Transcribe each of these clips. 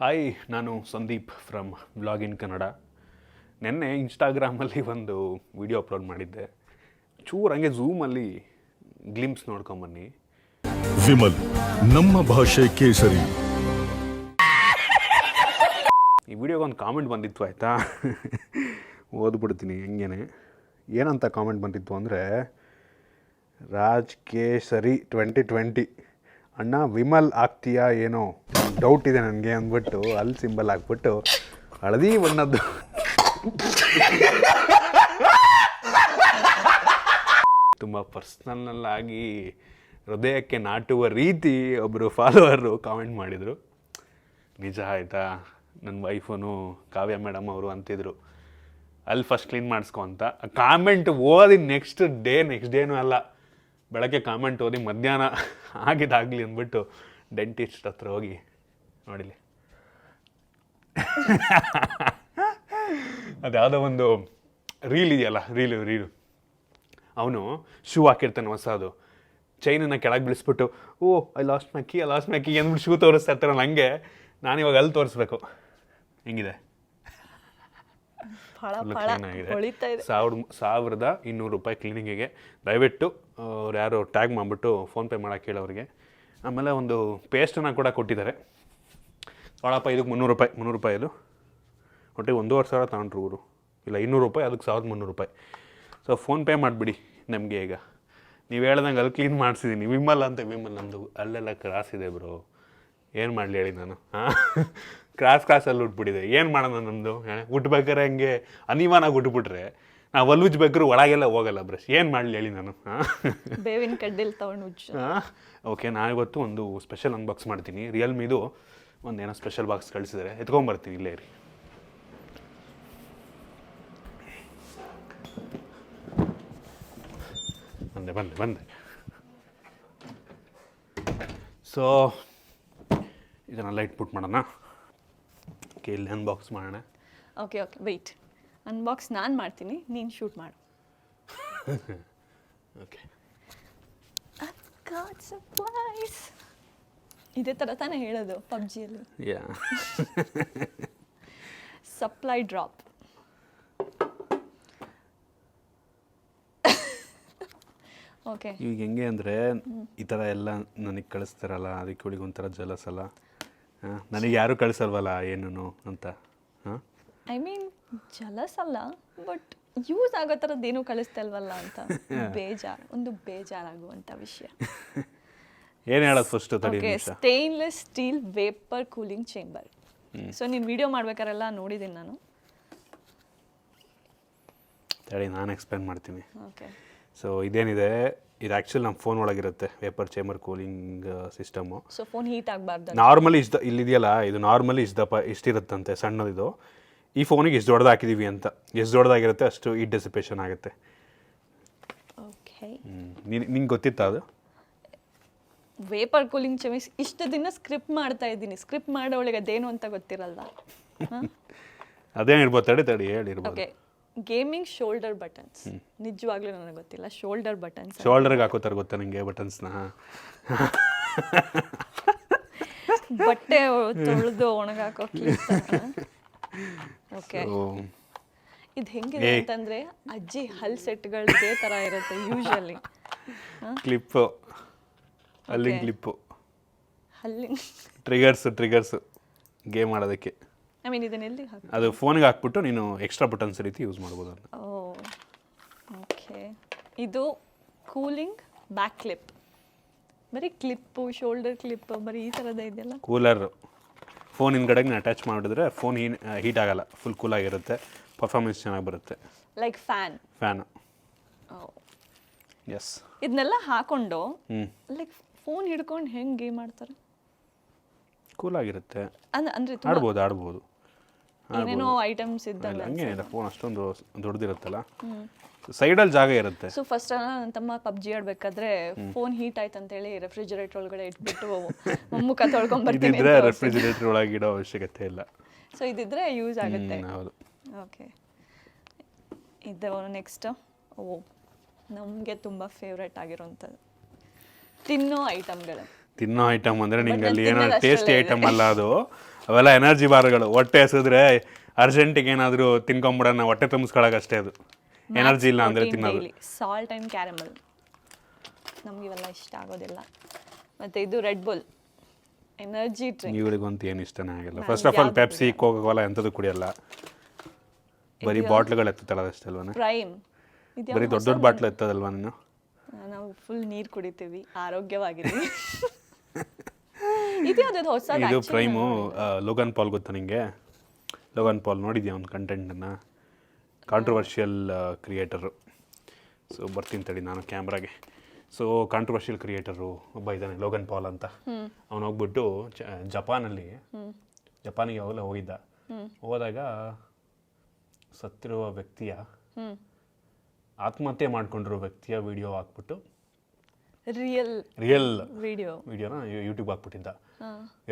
Hi ನಾನು Sandeep from vlog in Kannada ನಿನ್ನೆ ಇನ್ಸ್ಟಾಗ್ರಾಮಲ್ಲಿ ಒಂದು ವಿಡಿಯೋ ಅಪ್ಲೋಡ್ ಮಾಡಿದ್ದೆ. ಚೂರು ಹಂಗೆ ಝೂಮಲ್ಲಿ ಗ್ಲಿಮ್ಸ್ ನೋಡ್ಕೊಂಬನ್ನಿ ವಿಮಲ್ ನಮ್ಮ ಭಾಷೆ ಕೇಸರಿ. ಈ ವಿಡಿಯೋಗೆ ಒಂದು ಕಾಮೆಂಟ್ ಬಂದಿತ್ತು ಆಯಿತಾ? ಓದ್ಬಿಡ್ತೀನಿ ಹೆಂಗೇನೆ. ಏನಂತ ಕಾಮೆಂಟ್ ಬಂದಿತ್ತು ಅಂದರೆ ರಾಜ್ ಕೇಸರಿ ಟ್ವೆಂಟಿ ಟ್ವೆಂಟಿ ಅಣ್ಣ ವಿಮಲ್ ಆಗ್ತೀಯಾ ಏನೋ ಡೌಟ್ ಇದೆ ನನಗೆ ಅಂದ್ಬಿಟ್ಟು ಅಲ್ಲಿ ಸಿಂಬಲ್ ಹಾಕ್ಬಿಟ್ಟು ಹಳದಿ ಬಣ್ಣದ್ದು. ತುಂಬ ಪರ್ಸ್ನಲ್ಲಾಗಿ ಹೃದಯಕ್ಕೆ ನಾಟುವ ರೀತಿ ಒಬ್ಬರು ಫಾಲೋವರು ಕಾಮೆಂಟ್ ಮಾಡಿದರು. ನಿಜ ಆಯಿತಾ? ನನ್ನ ವೈಫನು ಕಾವ್ಯ ಮೇಡಮ್ ಅವರು ಅಂತಿದ್ರು. ಅಲ್ಲಿ ಫಸ್ಟ್ ಕ್ಲೀನ್ ಮಾಡಿಸ್ಕೊ ಅಂತ. ಕಾಮೆಂಟ್ ಓದಿ ನೆಕ್ಸ್ಟ್ ಡೇ ನೆಕ್ಸ್ಟ್ ಡೇನೂ ಅಲ್ಲ. ಬೆಳಗ್ಗೆ ಕಾಮೆಂಟ್ ಓದಿ ಮಧ್ಯಾಹ್ನ ಆಗಿದ್ದಾಗಲಿ ಅಂದ್ಬಿಟ್ಟು ಡೆಂಟಿಸ್ಟ್ ಹತ್ರ ಹೋಗಿ ನೋಡಿಲಿ. ಅದ್ಯಾವುದೋ ಒಂದು ರೀಲ್ ಇದೆಯಲ್ಲ ರೀಲು ರೀಲು ಅವನು ಶೂ ಹಾಕಿರ್ತಾನೆ ಹೊಸದು. ಚೈನನ್ನು ಕೆಳಗೆ ಬಿಡಿಸ್ಬಿಟ್ಟು ಓ I lost my key I lost my key ಅಂದ್ಬಿಟ್ಟು ಶೂ ತೋರಿಸ್ತಾ ಇರ್ತಾರಲ್ಲ ನನಗೆ ನಾನು ಇವಾಗ ಅಲ್ಲಿ ತೋರಿಸ್ಬೇಕು. ಹೆಂಗಿದೆ? ಹೊಳಿತಾ ಇದೆ. ಸಾವಿರದ ಸಾವಿರದ ಇನ್ನೂರು ರೂಪಾಯಿ ಕ್ಲೀನಿಂಗಿಗೆ. ದಯವಿಟ್ಟು ಅವ್ರು ಯಾರು ಟ್ಯಾಗ್ ಮಾಡಿಬಿಟ್ಟು ಫೋನ್ಪೇ ಮಾಡೋಕೆ ಕೇಳೋರಿಗೆ ಆಮೇಲೆ ಒಂದು ಪೇಸ್ಟನ್ನು ಕೂಡ ಕೊಟ್ಟಿದ್ದಾರೆ. ನೋಡಪ್ಪ ಇದಕ್ಕೆ ಮುನ್ನೂರು ರೂಪಾಯಿ ಮುನ್ನೂರು ರೂಪಾಯಿ ಇದು ಒಟ್ಟಿಗೆ ಒಂದೂವರೆ ಸಾವಿರ ತಗೊಂಡ್ರು ಇವರು. ಇಲ್ಲ ಇನ್ನೂರು ರೂಪಾಯಿ ಅದಕ್ಕೆ ಸಾವಿರದ ಮುನ್ನೂರು ರೂಪಾಯಿ. ಸೊ ಫೋನ್ಪೇ ಮಾಡಿಬಿಡಿ ನಮಗೆ ಈಗ. ನೀವು ಹೇಳ್ದಂಗೆ ಅಲ್ಲಿ ಕ್ಲೀನ್ ಮಾಡಿಸಿದ್ದೀನಿ ವಿಮಲ್ ಅಂತ ವಿಮಲ್ ನಮ್ಮದು ಅಲ್ಲೆಲ್ಲ ಕ್ರಾಸ್ ಇದೆ ಬ್ರೋ. ಏನು ಮಾಡಲಿ ಹೇಳಿ ನಾನು? ಹಾಂ? ಕ್ರಾಸ್ ಕ್ರಾಸಲ್ಲಿ ಉಟ್ಬಿಟ್ಟಿದೆ. ಏನು ಮಾಡೋಣ ನಮ್ಮದು ಉಟ್ಬೇಕಾರೆ ಹಂಗೆ ಅನಿವಾನಾಗಿ ಉಟ್ಬಿಟ್ರೆ ನಾವು ಅಲ್ಲಿ ಉಜ್ಬೇಕಾದ್ರೆ ಒಳಗೆಲ್ಲ ಹೋಗಲ್ಲ ಬ್ರಷ್. ಏನು ಮಾಡಲಿ ಹೇಳಿ ನಾನು? ಹಾಂ? ಬೇವಿನ ಕಡ್ಡಿಲಿ ತಗೊಂಡು ಉಜ್ಜು. ಓಕೆ ನಾನು ಇವತ್ತು ಒಂದು ಸ್ಪೆಷಲ್ ಅನ್ಬಾಕ್ಸ್ ಮಾಡ್ತೀನಿ. ರಿಯಲ್ಮಿದು ಒಂದು ಏನೋ ಸ್ಪೆಷಲ್ ಬಾಕ್ಸ್ ಕಳಿಸಿದ್ರೆ. ಎತ್ಕೊಂಬರ್ತೀನಿ ಇಲ್ಲೇ ರೀ ಬಂದೆ ಬಂದೆ ಬಂದೆ. ಸೊ ಇದನ್ನೆಲ್ಲ ಪುಟ್ ಮಾಡೋಣ? ಓಕೆ ಇಲ್ಲಿ ಅನ್ಬಾಕ್ಸ್ ಮಾಡೋಣ. ಓಕೆ ಓಕೆ ವೆಯ್ಟ್ ಅನ್ಬಾಕ್ಸ್ ನಾನು ಮಾಡ್ತೀನಿ ನೀನು ಶೂಟ್ ಮಾಡು. ಓಕೆ ಸರ್ಪ್ರೈಸ್ ಇದೇ ಥರ ತಾನೇ ಹೇಳೋದು ಪಬ್ಜಿಯಲ್ಲಿ ಯಾ ಸಪ್ಲೈ ಡ್ರಾಪ್ ಓಕೆ ಈಗ ಹೆಂಗೆ ಅಂದರೆ ಈ ಥರ ಎಲ್ಲ ನನಗೆ ಕಳಿಸ್ತಾರಲ್ಲ ಅದಕ್ಕೆ ಇವಳಿಗೆ ಒಂಥರ ಜಲಸ್ ಅಲ್ಲ? ಹಾಂ ನನಗೆ ಯಾರೂ ಕಳಿಸಲ್ವಲ್ಲ ಏನೂ ಅಂತ. ಹಾಂ? ಐ ಮೀನ್ ಜಲಸ್ ಅಲ್ಲ ಬಟ್ ಯೂಸ್ ಆಗೋ ಏನು ಕಳಿಸ್ತಲ್ವಲ್ಲ ಅಂತ. ಬೇಜಾರ್ ಒಂದು ಬೇಜಾರಾಗುವಂಥ ವಿಷಯ. ಏನು ಹೇಳೋದು first stainless steel vapour cooling chamber so ನೀನು ವಿಡಿಯೋ ಮಾಡ್ಬೇಕಾರೆಲ್ಲ ನೋಡಿದ್ದೀನಿ ನಾನು. ತಡಿ ನಾನು ಎಕ್ಸ್ಪ್ಲೇನ್ ಮಾಡ್ತೀನಿ. ಓಕೆ ಸೊ ಇದೇನಿದೆ ಇದು ಆ್ಯಕ್ಚುಲಿ ನಮ್ಮ phone ಒಳಗಿರುತ್ತೆ vapour chamber cooling system so phone heat ಆಗಬಾರ್ದು ನಾರ್ಮಲಿ ಇಷ್ಟ ಇಲ್ಲಿದೆಯಲ್ಲ ಇದು ನಾರ್ಮಲಿ ಇಷ್ಟಪ್ಪ ಇಷ್ಟಿರುತ್ತಂತೆ ಸಣ್ಣದಿದು. ಈ ಫೋನಿಗೆ ಇಷ್ಟು ಹಾಕಿದೀವಿ ಅಂತ. ಎಷ್ಟು ದೊಡ್ಡದಾಗಿರುತ್ತೆ ಅಷ್ಟು ಈ ಡಿಸಿಪೇಷನ್ ಆಗುತ್ತೆ. ಓಕೆ ನಿಂಗೆ ಗೊತ್ತಿತ್ತಾ ಅದು? ವೇಪರ್ ಕೂಲಿಂಗ್ ಚೆಮಿಸ್ ಇಷ್ಟು ದಿನ ಸ್ಕ್ರಿಪ್ಟ್ ಮಾಡ್ತಾ ಇದ್ದೀನಿ. ಸ್ಕ್ರಿಪ್ಟ್ ಮಾಡೋಳಿಗೆ ಅದೇನು ಅಂತ ಗೊತ್ತಿರಲ್ಲ ಅದೇನಿರ್ಬೋದು ತಡಿ ತಡಿ ಹೇಳಿರ್ಬೋದು. Gaming shoulder buttons. ನಿಜವಾಗ್ಲೂ ನನಗೆ ಗೊತ್ತಿಲ್ಲ. ಶೋಲ್ಡರ್ ಬಟನ್ಸ್ ಶೋಲ್ಡರ್ಗೆ ಹಾಕೋತಾರೆ ಗೊತ್ತಾ ನಿಮಗೆ ಬಟನ್ಸ್ನ? ಬಟ್ಟೆ ತೊಳೆದು ಒಣಗಾಕೋಕೆ ಓಕೆ. ಇದು ಹೆಂಗಿದೆ. ಅಂತಂದ್ರೆ ಅಜ್ಜಿ ಹಲ್ ಸೆಟ್ಗಳು ಇದೇ ಥರ ಇರುತ್ತೆ ಯೂಶಲಿ ಕ್ಲಿಪ್ಪು. ಅಲ್ಲಿ. ಕ್ಲಿಪ್ಪು. ಅಲ್ಲಿ ಟ್ರಿಗರ್ಸು ಟ್ರಿಗರ್ಸು ಗೇಮ್ ಆಡೋದಕ್ಕೆ. ಐ ಮೀನ್ ಇದನ್ನ ಎಲ್ಲಿ ಹಾಕಿ ಅದು ಫೋನ್ಗೆ ಹಾಕ್ಬಿಟ್ಟು ನೀನು ಎಕ್ಸ್ಟ್ರಾ ಬಟನ್ಸ್ ರೀತಿ ಯೂಸ್ ಮಾಡ್ಬೋದು ಅದನ್ನ ಓ ಓಕೆ ಇದು ಕೂಲಿಂಗ್ ಬ್ಯಾಕ್ ಕ್ಲಿಪ್ ಬರೀ ಕ್ಲಿಪ್ಪು ಶೋಲ್ಡರ್ ಕ್ಲಿಪ್ ಬರೀ ಈ ಥರದ ಇದೆಯಲ್ಲ? ಕೂಲರ್ ಫೋನ್ ಹಿಂದ್ಗಡೆಗೆ ನೀನು ಅಟ್ಯಾಚ್ ಮಾಡಿದ್ರೆ ಫೋನ್ ಹೀಟ್ ಆಗಲ್ಲ. ಫುಲ್ ಕೂಲ್ ಆಗಿರುತ್ತೆ. ಪರ್ಫಾರ್ಮೆನ್ಸ್ ಚೆನ್ನಾಗಿ ಬರುತ್ತೆ. ಲೈಕ್ ಫ್ಯಾನ್ ಫ್ಯಾನು ಎಸ್ ಇದನ್ನೆಲ್ಲ ಹಾಕೊಂಡು ಲೈಕ್ ಫೋನ್ ಹಿಡ್ಕೊಂಡು ಹೆಂಗೆ ಗೇಮ್ ಆಡ್ತಾರೆ? ಕೂಲ್ ಆಗಿರುತ್ತೆ. ಅಂದ್ರೆ ಆಡ್ಬೋದು ಆಡ್ಬೋದು. ಏನೇನೋ ಐಟಮ್ಸ್ ಇದ್ದಲ್ಲ ಹಂಗೆ ಇಲ್ಲ ಫೋನ್ ಅಷ್ಟೊಂದು ದೊಡ್ಡದಿರುತ್ತಲ್ಲ? ಸೈಡಲ್ಲಿ ಜಾಗ ಇರುತ್ತೆ. ಸೊ ಫಸ್ಟ್ ನನ್ನ ತಮ್ಮ ಪಬ್ಜಿ ಆಡ್ಬೇಕಾದ್ರೆ ಫೋನ್ ಹೀಟ್ ಆಯ್ತು ಅಂತ ಹೇಳಿ ರೆಫ್ರಿಜರೇಟರ್ ಒಳಗಡೆ ಇಟ್ಬಿಟ್ಟು ಮುಖ ತೊಳ್ಕೊಂಡ್ ಬರ್ತೀನಿ ಇದಿದ್ರೆ ರೆಫ್ರಿಜರೇಟರ್ ಒಳಗೆ ಇಡೋ ಅವಶ್ಯಕತೆ ಇಲ್ಲ. ಸೊ ಇದಿದ್ರೆ ಯೂಸ್ ಆಗುತ್ತೆ. ಹೌದು. ಓಕೆ ಇದು ನೆಕ್ಸ್ಟ್ ಓ ನಮಗೆ ತುಂಬ ಫೇವ್ರೆಟ್ ಆಗಿರೋಂಥದ್ದು ತಿನ್ನೋ ಐಟಮ್ಗಳು ತಿನ್ನೋ ಐಟಮ್ ಅಂದರೆ ನಿಂಗೆ ಅಲ್ಲಿ ಏನೋ ಟೇಸ್ಟಿ ಐಟಮ್ ಅಲ್ಲ ಅದು. ಅವೆಲ್ಲ ಎನರ್ಜಿ ಬಾರ್ಗಳು. ಹೊಟ್ಟೆ ಹಸಿದ್ರೆ ಅರ್ಜೆಂಟಿಗೆ ಏನಾದರೂ ತಿನ್ಕೊಂಬಿಡೋಣ ಹೊಟ್ಟೆ ತುಂಬಿಸ್ಕೊಳಕ್ಕೆ ಅಷ್ಟೇ ಅದು. ಎನರ್ಜಿ ಇಲ್ಲ ಅಂದರೆ ತಿನ್ನೋದು. ಸಾಲ್ಟ್ ಆ್ಯಂಡ್ ಕ್ಯಾರಮಲ್ ನಮಗಿವೆಲ್ಲ ಇಷ್ಟ ಆಗೋದಿಲ್ಲ. ಮತ್ತು ಇದು ರೆಡ್ ಬುಲ್ ಎನರ್ಜಿ ಡ್ರಿಂಕ್ ಇವ್ರಿಗಂತೂ ಏನು ಇಷ್ಟನೇ ಆಗಿಲ್ಲ. First of all Pepsi Coca Cola ಎಂಥದ್ದು ಕುಡಿಯಲ್ಲ. ಬರೀ ಬಾಟ್ಲುಗಳು ಎತ್ತದಷ್ಟೇ ಅಲ್ವಾ ಪ್ರೈಮ್ ಬರೀ ದೊಡ್ಡ ದೊಡ್ಡ ಬಾಟ್ಲ್ ಎತ್ತದಲ್ವಾ ನೀನು? ನಾವು ಫುಲ್ ನೀರು ಕುಡಿತೀವಿ. ಆರೋಗ್ಯವಾಗಿದ್ದೀವಿ ಇದು ಹೊಸ ಇದು ಪ್ರೈಮು ಲೋಗನ್ ಪಾಲ್ ಗೊತ್ತಾ ನಿಂಗೆ? ಲೋಗನ್ ಪಾಲ್ ನೋಡಿದ್ಯಾ ಅವ್ನ ಕಂಟೆಂಟನ್ನು ಕಾಂಟ್ರವರ್ಷಿಯಲ್ ಕ್ರಿಯೇಟರು ಸೊ ಬರ್ತೀನಿ ತಡಿ ನಾನು ಕ್ಯಾಮ್ರಾಗೆ. ಸೊ ಕಾಂಟ್ರವರ್ಷಿಯಲ್ ಕ್ರಿಯೇಟರು ಒಬ್ಬ ಇದ್ದಾನೆ ಲೋಗನ್ ಪಾಲ್ ಅಂತ. ಅವನು ಹೋಗ್ಬಿಟ್ಟು ಜಪಾನಲ್ಲಿ ಜಪಾನಿಗೆ ಅವೆಲ್ಲ ಹೋಗಿದ್ದ. ಹೋದಾಗ ಸತ್ತಿರುವ ವ್ಯಕ್ತಿಯ ಆತ್ಮಹತ್ಯೆ ಮಾಡ್ಕೊಂಡಿರೋ ವ್ಯಕ್ತಿಯ ವಿಡಿಯೋ ಹಾಕ್ಬಿಟ್ಟು ರಿಯಲ್ ರಿಯಲ್ ವಿಡಿಯೋ ವಿಡಿಯೋನ ಯೂಟ್ಯೂಬ್ ಹಾಕ್ಬಿಟ್ಟಿದ್ದ.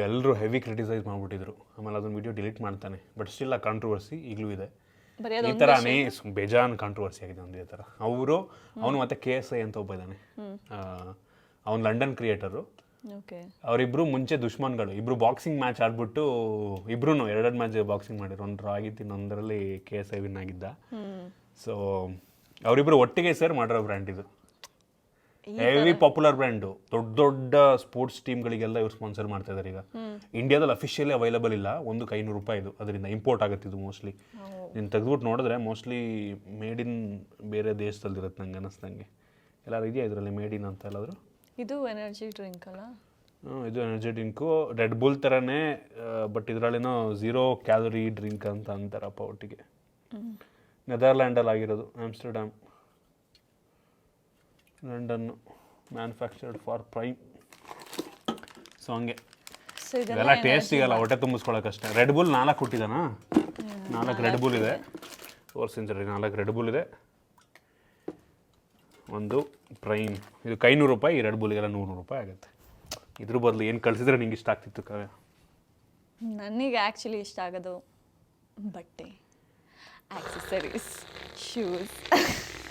ಎಲ್ಲರೂ ಹೆವಿ ಕ್ರಿಟಿಸೈಸ್ ಮಾಡಿಬಿಟ್ಟಿದ್ರು. ಆಮೇಲೆ ಅದನ್ನ ವಿಡಿಯೋ ಡಿಲೀಟ್ ಮಾಡ್ತಾನೆ. ಬಟ್ ಸ್ಟಿಲ್ ಆ ಕಾಂಟ್ರವರ್ಸಿ ಈಗಲೂ ಇದೆ. ಈ ಥರ ಥರನೇ ಬೇಜಾನ್ ಕಾಂಟ್ರವರ್ಸಿ ಆಗಿದೆ ಒಂದು ಈ ಥರ ಅವರು ಅವನು ಮತ್ತೆ ಕೆ ಎಸ್ ಐ ಅಂತ ಒಬ್ಬ ಇದ್ದಾನೆ. ಅವನು ಲಂಡನ್ ಕ್ರಿಯೇಟರು ಅವರಿಬ್ರು ಮುಂಚೆ ದುಶ್ಮನ್ಗಳು. ಇಬ್ರು ಬಾಕ್ಸಿಂಗ್ ಮ್ಯಾಚ್ ಆಡ್ಬಿಟ್ಟು ಇಬ್ರು ಎರಡೆರಡು ಮ್ಯಾಚ್ ಬಾಕ್ಸಿಂಗ್ ಮಾಡಿದ್ರು. ಒಂದು ಡ್ರಾ ಆಗಿತ್ತು ಇನ್ನೊಂದರಲ್ಲಿ ಕೆ ಎಸ್ ಐ ವಿನ್ ಆಗಿದ್ದ. ಸೊ ಅವರಿಬ್ರು ಒಟ್ಟಿಗೆ ಸೇರಿ ಮಾಡಿರೋ ಬ್ರ್ಯಾಂಡ್ ಇದು. ಹೆವಿ ಪಾಪ್ಯುಲರ್ ಬ್ರ್ಯಾಂಡು ದೊಡ್ಡ ದೊಡ್ಡ ಸ್ಪೋರ್ಟ್ಸ್ ಟೀಮ್ಗಳಿಗೆಲ್ಲ ಇವ್ರು ಸ್ಪಾನ್ಸರ್ ಮಾಡ್ತಾ ಇದ್ದಾರೆ ಈಗ. ಇಂಡಿಯಾದಲ್ಲಿ ಅಫಿಷಿಯಲಿ ಅವೈಲಬಲ್ ಇಲ್ಲ. ಒಂದು ಐನೂರು ರೂಪಾಯಿ ಇದು. ಅದರಿಂದ ಇಂಪೋರ್ಟ್ ಆಗುತ್ತೆ ಇದು ಮೋಸ್ಟ್ಲಿ ನೀನು ತೆಗೆದ್ಬಿಟ್ಟು ನೋಡಿದ್ರೆ ಮೋಸ್ಟ್ಲಿ ಮೇಡ್ ಇನ್ ಬೇರೆ ದೇಶದಲ್ಲಿ ಇರುತ್ತೆ ನಂಗೆ ಅನ್ನಿಸ್ದಂಗೆ ಎಲ್ಲರೂ ಇದೆಯಾ ಇದರಲ್ಲಿ ಮೇಡ್ ಇನ್ ಅಂತ ಎಲ್ಲಾದರೂ? ಇದು ಎನರ್ಜಿ ಡ್ರಿಂಕ್ ಅಲ್ಲ? ಇದು ಎನರ್ಜಿ ಡ್ರಿಂಕು ರೆಡ್ ಬುಲ್ ಥರನೇ ಬಟ್ ಇದರಲ್ಲಿನೋ ಝೀರೋ ಕ್ಯಾಲೋರಿ ಡ್ರಿಂಕ್ ಅಂತ ಅಂತಾರಪ್ಪ ಒಟ್ಟಿಗೆ. ನೆದರ್ಲ್ಯಾಂಡಲ್ಲಿ ಆಗಿರೋದು Amsterdam London manufactured for Prime so ಹಂಗೆ. ಇವೆಲ್ಲ ಟೇಸ್ಟ್ ಸಿಗಲ್ಲ ಹೊಟ್ಟೆ ತುಂಬಿಸ್ಕೊಳಕ್ಕಷ್ಟೇ ರೆಡ್ ಬುಲ್ ನಾಲ್ಕು ಕೊಟ್ಟಿದ್ದಾನ? ನಾಲ್ಕು ರೆಡ್ ಬುಲ್ ಇದೆ. ತೋರಿಸ್ತೀನಿ ಸರಿ ನಾಲ್ಕು ರೆಡ್ ಬುಲ್ ಇದೆ. ಒಂದು ಪ್ರೈಮ್ ಇದು ಐನೂರು ರೂಪಾಯಿ ಈ ರೆಡ್ ಬುಲ್ಗೆಲ್ಲ ನೂರು ರೂಪಾಯಿ ಆಗುತ್ತೆ. ಇದ್ರ ಬದಲು ಏನು ಕಳಿಸಿದ್ರೆ ನಿಂಗೆ ಇಷ್ಟ ಆಗ್ತಿತ್ತು ಕಾವ್ಯ? ನನಗೆ ಆ್ಯಕ್ಚುಲಿ ಇಷ್ಟ ಆಗೋದು ಬಟ್ಟೆ ಆಕ್ಸೆಸರೀಸ್ ಶೂಸ್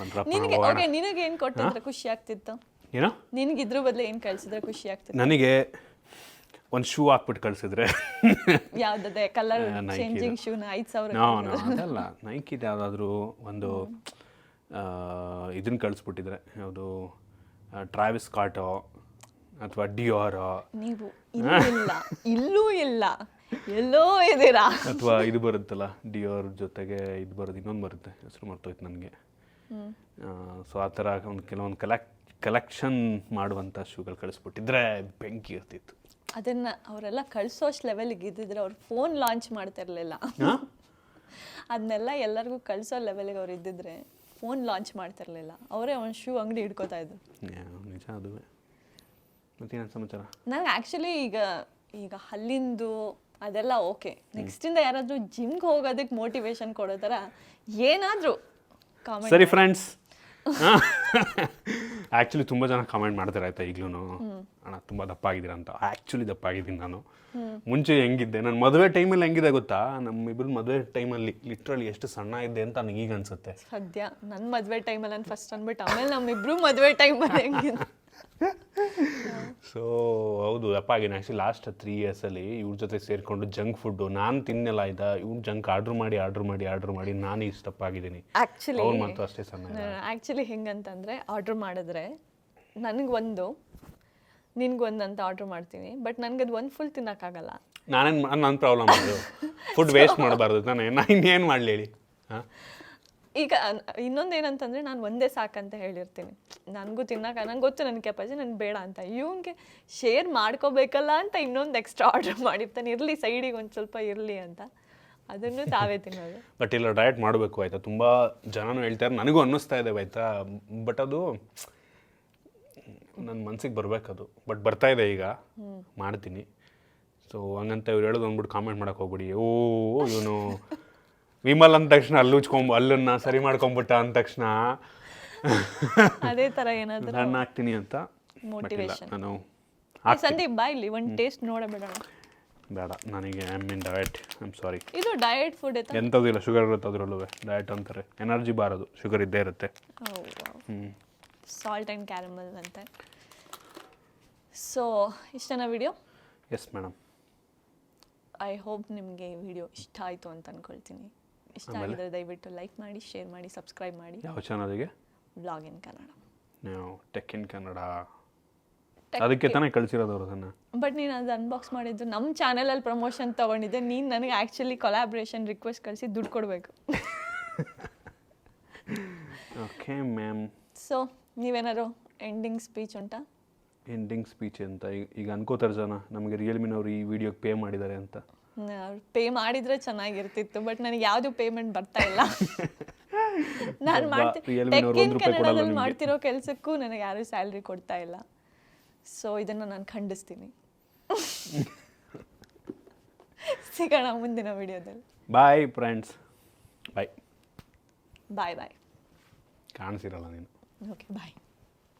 ಮಂತ್ರಪ್ಪ ನಿನಗೆ. ಓಕೆ ನಿನಗೆ ಏನು ಕೊಟ್ಟಿದ್ರೆ ಖುಷಿ ಆಗ್ತಿತ್ತು? ಏನೋ? ನಿನಗೆ ಇದ್ರ ಬದಲು ಏನು ಕಳ್ಸಿದ್ರೆ ಖುಷಿ ಆಗ್ತಿತ್ತು? ನನಗೆ ಒಂದು ಶೂ ಹಾಕ್ಬಿಟ್ಟು ಕಳಿಸಿದ್ರೆ. ಯಾವ್ದದೆ? Colour changing. ಶೂನ ಐದು ಸಾವಿರ ಅದಲ್ಲ. ನೈಕಿದು ಯಾವುದಾದ್ರೂ ಒಂದು ಇದನ್ನ ಕಳಿಸ್ಬಿಟ್ಟಿದ್ರೆ. ಯಾವುದು ಟ್ರಾವಿಸ್ ಕಾಟೋ ಅಥವಾ ಡಿಯೋರೋ ನೀವು ಇಲ್ಲೂ ಇಲ್ಲ ಇಲ್ಲೂ ಇಲ್ಲ. ಎಲ್ಲೋ ಇದ್ದೀರಾ? ಅಥವಾ ಇದು ಬರುತ್ತಲ್ಲ ಡಿಯೋರ್ ಜೊತೆಗೆ ಇದು ಬರೋದು ಇನ್ನೊಂದು ಬರುತ್ತೆ. ಹೆಸರು ಮರ್ತೋಯ್ತು ನನಗೆ. ಸೊ ಆ ಥರ ಒಂದು ಕೆಲವೊಂದು ಕಲೆಕ್ ಕಲೆಕ್ಷನ್ ಮಾಡುವಂಥ ಶೂಗಳು ಕಳಿಸ್ಬಿಟ್ಟಿದ್ರೆ ಬೆಂಕಿ ಇರ್ತಿತ್ತು ಅದನ್ನ ಅವರೆಲ್ಲ ಕಳ್ಸೋಷ್ಟು ಲೆವೆಲ್ಗೆ ಇದ್ದಿದ್ರೆ ಅವ್ರು ಫೋನ್ ಲಾಂಚ್ ಮಾಡ್ತಿರ್ಲಿಲ್ಲ ಅದನ್ನೆಲ್ಲ ಎಲ್ಲರಿಗೂ ಕಳಿಸೋ ಲೆವೆಲ್ಗೆ ಅವ್ರು ಇದ್ದಿದ್ರೆ ಫೋನ್ ಲಾಂಚ್ ಮಾಡ್ತಿರ್ಲಿಲ್ಲ ಅವರೇ ಒಂದು ಶೂ ಅಂಗಡಿ ಹಿಡ್ಕೋತಾ ಇದ್ರು. ನಿಜ ಅದುವೇ. ಮತ್ತೇನು ಸಮಾಚಾರ? ನನಗೆ ಆ್ಯಕ್ಚುಲಿ ಈಗ ಈಗ ಅಲ್ಲಿಂದು ಅದೆಲ್ಲ ಓಕೆ ನೆಕ್ಸ್ಟಿಂದ ಯಾರಾದರೂ ಜಿಮ್ಗೆ ಹೋಗೋದಕ್ಕೆ ಮೋಟಿವೇಶನ್ ಕೊಡೋ ಥರ ಏನಾದರೂ ಸರಿ ಫ್ರೆಂಡ್ಸ್ ಆ್ಯಕ್ಚುಲಿ ತುಂಬ ಜನ ಕಾಮೆಂಟ್ ಮಾಡ್ತಾರೆ ಆಯ್ತಾ ಈಗಲೂ ಅಣ್ಣ ತುಂಬ ದಪ್ಪ ಆಗಿದ್ದೀರಾ ಅಂತ. ಆ್ಯಕ್ಚುಲಿ ದಪ್ಪ ಆಗಿದ್ದೀನಿ ನಾನು ಮುಂಚೆ ಹೆಂಗಿದ್ದೆ? ನನ್ನ ಮದುವೆ ಟೈಮಲ್ಲಿ ಹೆಂಗಿದೆ ಗೊತ್ತಾ? ನಮ್ಮ ಇಬ್ಬರು ಮದುವೆ ಟೈಮಲ್ಲಿ ಲಿಟ್ರಲಿ ಎಷ್ಟು ಸಣ್ಣ ಇದ್ದೆ ಅಂತ ನನಗೆ ಈಗ ಅನ್ಸುತ್ತೆ. ಸದ್ಯ ನನ್ನ ಮದುವೆ ಟೈಮಲ್ಲಿ ನಾನು ಫಸ್ಟ್ ಅಂದ್ಬಿಟ್ಟು ಆಮೇಲೆ ನಮ್ಮಿಬ್ರು ಮದುವೆ ಟೈಮಲ್ಲಿ ಹೆಂಗಿದೆ? ಸೊ ಹೌದು ಅಪ್ಪ ಆ್ಯಕ್ಚುಲಿ ಲಾಸ್ಟ್ ತ್ರೀ ಇಯರ್ಸಲ್ಲಿ ಇವ್ರ ಜೊತೆ ಸೇರಿಕೊಂಡು ಜಂಕ್ ಫುಡ್ಡು ನಾನು ತಿನ್ನೆಲ್ಲ ಇದ್ದ ಇವ್ರು ಜಂಕ್ ಆರ್ಡ್ರ್ ಮಾಡಿ ಆರ್ಡ್ರ್ ಮಾಡಿ ಆರ್ಡ್ರ್ ಮಾಡಿ ನಾನು ಇಷ್ಟು ಸ್ಟಪ್ ಆಗಿದ್ದೀನಿ. ಆ್ಯಕ್ಚುಲಿ ಅವ್ರು ಮಾತ್ರ ಅಷ್ಟೇ ಸಣ್ಣ ಇದ್ದಾರೆ. ಆ್ಯಕ್ಚುಲಿ ಹೆಂಗಂತಂದರೆ ಆರ್ಡ್ರ್ ಮಾಡಿದ್ರೆ ನನಗೊಂದು ನಿನ್ಗೊಂದು ಅಂತ ಆರ್ಡ್ರ್ ಮಾಡ್ತೀನಿ ಬಟ್ ನನಗದು ಒಂದು ಫುಲ್ ತಿನ್ನೋಕ್ಕಾಗಲ್ಲ. ನಾನೇನು ನನ್ನ ಪ್ರಾಬ್ಲಮ್ ಅದು. ಫುಡ್ ವೇಸ್ಟ್ ಮಾಡಬಾರ್ದು ನಾನು ನಾನು ಇನ್ನೇನು ಮಾಡಲಿ ಹೇಳಿ. ಹಾಂ? ಈಗ ಇನ್ನೊಂದು ಏನಂತಂದರೆ ನಾನು ಒಂದೇ ಸಾಕಂತ ಹೇಳಿರ್ತೀನಿ. ನನಗೂ ತಿನ್ನಕ ನಂಗೆ ಗೊತ್ತು ನನ್ನ ಕೆಪಾಸಿಟಿ ನನಗೆ ಬೇಡ ಅಂತ. ಇವ್ನಿಗೆ ಶೇರ್ ಮಾಡ್ಕೋಬೇಕಲ್ಲ ಅಂತ ಇನ್ನೊಂದು ಎಕ್ಸ್ಟ್ರಾ ಆರ್ಡರ್ ಮಾಡಿರ್ತಾನೆ. ಇರಲಿ ಸೈಡಿಗೆ ಒಂದು ಸ್ವಲ್ಪ ಇರಲಿ ಅಂತ. ಅದನ್ನು ತಾವೇ ತಿನ್ನೋದು. ಬಟ್ ಇಲ್ಲ ಡಯಟ್ ಮಾಡಬೇಕು ಆಯಿತಾ? ತುಂಬ ಜನನೂ ಹೇಳ್ತಾರೆ. ನನಗೂ ಅನ್ನಿಸ್ತಾ ಇದೆ ಆಯ್ತಾ? ಬಟ್ ಅದು ನನ್ನ ಮನ್ಸಿಗೆ ಬರಬೇಕದು. ಬಟ್ ಬರ್ತಾ ಇದೆ ಈಗ. ಮಾಡ್ತೀನಿ. ಸೊ ಹಂಗಂತ ಇವ್ರು ಹೇಳೋದು ಅಂದ್ಬಿಟ್ಟು ಕಾಮೆಂಟ್ ಮಾಡೋಕೆ ಹೋಗ್ಬಿಡಿ. ಓ ಇವನು ವಿಮಲ್ ಅಂದ ತಕ್ಷಣ ಅಲ್ಲಿ ಉಚ್ಕೊಂಬ ಅಲ್ಲನ್ನ ಸರಿ ಮಾಡ್ಕೊಂಬಿಟ್ಟ ಅಂದ ತಕ್ಷಣ. ಅದೇ ತರ ಏನಾದರೂ ನಾನು ಹಾಕ್ತೀನಿ ಅಂತ. Motivation. ನಾನು ಸಂದೀಪ್ ಬಾ ಇಲ್ಲಿ ಒಂದು ಟೇಸ್ಟ್ ನೋಡಬೇಡೋಣ. ಬೇಡ ನನಗೆ I mean diet I am sorry ಇದು ಡಯಟ್ ಫುಡ್ ಐತೆ ಎಂಥದ್ದು ಇಲ್ಲ ಶುಗರ್ ಇರುತ್ತೆ ಅದರಲ್ಲೂ ಡಯಟ್ ಅಂತಾರೆ. ಎನರ್ಜಿ ಬಾರದು ಶುಗರ್ ಇದ್ದೇ ಇರುತ್ತೆ. ಸಾಲ್ಟ್ ಆ್ಯಂಡ್ ಕ್ಯಾರಮಲ್ ಅಂತ. So ಇಷ್ಟನ video yes madam I hope ನಿಮಗೆ ಈ ವಿಡಿಯೋ ಇಷ್ಟ ಆಯಿತು ಅಂತ ಅಂದ್ಕೊಳ್ತೀನಿ ಇಷ್ಟ ಆಗಿದೆ ದಯವಿಟ್ಟು ಲೈಕ್ ಮಾಡಿ ಶೇರ್ ಮಾಡಿ ಸಬ್ಸ್ಕ್ರೈಬ್ ಮಾಡಿ. ಯಾವ ಚಾನಲ್ಗೆ ಬ್ಲಾಗ್ ಇನ್ ಕನ್ನಡ ನಾವು ಟೆಕ್ ಇನ್ ಕನ್ನಡ ಅದಕ್ಕೆ ತಾನೇ ಕಳಿಸಿರೋದು ಅವರು ಅದನ್ನ? ಬಟ್ ನೀನು ಅದು ಅನ್ಬಾಕ್ಸ್ ಮಾಡಿದ್ದು ನಮ್ಮ ಚಾನಲಲ್ಲಿ ಪ್ರಮೋಷನ್ ತಗೊಂಡಿದ್ದೆ. ನೀನು ನನಗೆ ಆ್ಯಕ್ಚುಲಿ ಕೊಲಾಬ್ರೇಷನ್ ರಿಕ್ವೆಸ್ಟ್ ಕಳಿಸಿ ದುಡ್ಡು ಕೊಡಬೇಕು. ಓಕೆ ಮ್ಯಾಮ್ ಸೊ ನೀವೇನಾದ್ರು ಎಂಡಿಂಗ್ ಸ್ಪೀಚ್ ಉಂಟಾ? ಎಂಡಿಂಗ್ ಸ್ಪೀಚ್ ಅಂತ ಈಗ ಈಗ ಅನ್ಕೋತಾರೆ ಜನ ನಮಗೆ ರಿಯಲ್ಮಿನವರು ಈ ವಿಡಿಯೋಗೆ ಪೇ ಮಾಡಿದ್ದಾರೆ ಅಂತ. ಪೇ ಮಾಡಿದ್ರೆ ಚೆನ್ನಾಗಿರ್ತಿತ್ತು ಬಟ್ ನನಗೆ ಯಾವುದು ಪೇಮೆಂಟ್ ಬರ್ತಾ ಇಲ್ಲ. ನಾನು ಮಾಡ್ತೀನಿ ಕನ್ನಡದಲ್ಲಿ ಮಾಡ್ತಿರೋ ಕೆಲಸಕ್ಕೂ ನನಗೆ ಯಾರೂ ಸ್ಯಾಲ್ರಿ ಕೊಡ್ತಾ ಇಲ್ಲ. ಸೊ ಇದನ್ನು ನಾನು ಖಂಡಿಸ್ತೀನಿ. ಸಿಗೋಣ ಮುಂದಿನ ವಿಡಿಯೋದಲ್ಲಿ. ಬಾಯ್ ಫ್ರೆಂಡ್ಸ್ ಬಾಯ್ ಬಾಯ್ ಬಾಯ್ ಕಾಣಿಸಿರಲ್ಲ ನೀನು. Okay bye